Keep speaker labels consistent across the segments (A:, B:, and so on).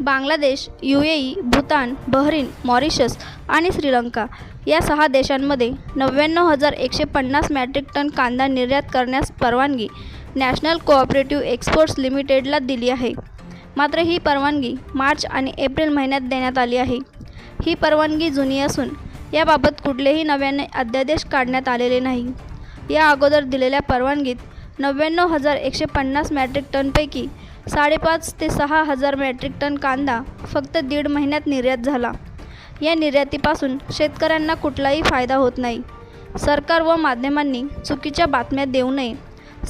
A: Bangladesh U A E Bhutan Bahrain Mauritius आणि श्रीलंका या सहा देशांमध्ये नव्याण्णव हजार एकशे पन्नास मॅट्रिक टन कांदा निर्यात करण्यास परवानगी नॅशनल कोऑपरेटिव्ह एक्सपोर्ट्स लिमिटेडला दिली आहे. मात्र ही परवानगी मार्च आणि एप्रिल महिन्यात देण्यात आली आहे. ही परवानगी जुनी असून याबाबत कुठलेही नव्याने अध्यादेश काढण्यात आलेले नाही. या अगोदर दिलेल्या परवानगीत नव्याण्णव हजार एकशे पन्नास मॅट्रिक टनपैकी साडेपाच ते सहा हजार मेट्रिक टन कांदा फक्त दीड महिन्यात निर्यात झाला. या निर्यातीपासून शेतकऱ्यांना कुठलाही फायदा होत नाही. सरकार व माध्यमांनी चुकीच्या बातम्या देऊ नये.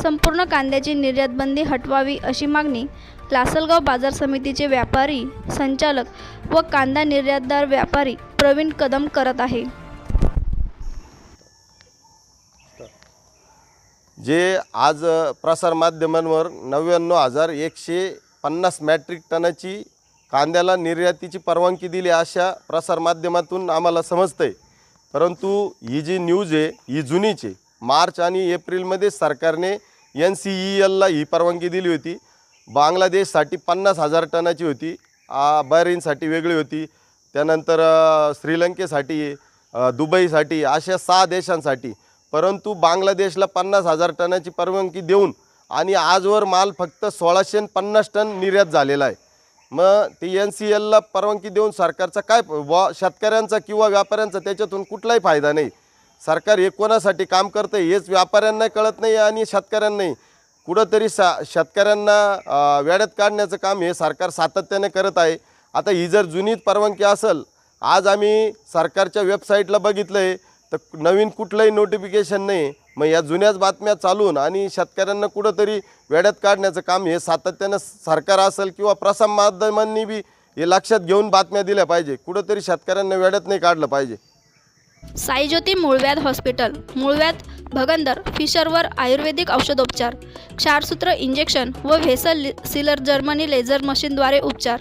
A: संपूर्ण कांद्याची निर्यातबंदी हटवावी अशी मागणी लासलगाव बाजार समितीचे व्यापारी संचालक व कांदा निर्यातदार व्यापारी प्रवीण कदम करत आहे.
B: जे आज प्रसारमाध्यमांवर नव्याण्णव हजार एकशे पन्नास मॅट्रिक टनाची कांद्याला निर्यातीची परवानगी दिली अशा प्रसारमाध्यमातून आम्हाला समजतं आहे परंतु ही जी न्यूज आहे ही जुनीच आहे. मार्च आणि एप्रिलमध्ये सरकारने एन सी ई एलला ही परवानगी दिली होती. बांगलादेशसाठी पन्नास हजार टनाची होती. बहरीनसाठी वेगळी होती. त्यानंतर श्रीलंकेसाठी दुबईसाठी अशा सहा देशांसाठी परंतु बांगलादेशला पन्नास हजार टनाची परवानगी देऊन आणि आजवर माल फक्त सोळाशे पन्नास टन निर्यात झालेला आहे. मग ते एन सी एलला परवानगी देऊन सरकारचा काय व शेतकऱ्यांचा किंवा व्यापाऱ्यांचा त्याच्यातून कुठलाही फायदा नाही. सरकार हे कोणासाठी काम करतं हेच व्यापाऱ्यांना कळत नाही आणि शेतकऱ्यांनाही. कुठंतरी सा शेतकऱ्यांना वेड्यात काढण्याचं काम हे सरकार सातत्याने करत आहे. आता ही जर जुनीच परवानगी असेल आज आम्ही सरकारच्या वेबसाईटला बघितलं आहे तर नवीन कुठलंही नोटिफिकेशन नाही. मग या जुन्याच बातम्या चालून आणि शेतकऱ्यांना कुठंतरी वेड्यात काढण्याचं काम हे सातत्यानं सरकार असेल किंवा प्रसार माध्यमांनी बी हे लक्षात घेऊन बातम्या दिल्या पाहिजे. कुठंतरी शेतकऱ्यांना वेड्यात नाही काढलं पाहिजे.
A: साईज्योती मूळव्याध हॉस्पिटल मूळव्याध भगंदर फिशरवर आयुर्वेदिक औषधोपचार. क्षारसूत्र इंजेक्शन व व्हेसल सिलर जर्मनी लेझर मशीनद्वारे उपचार.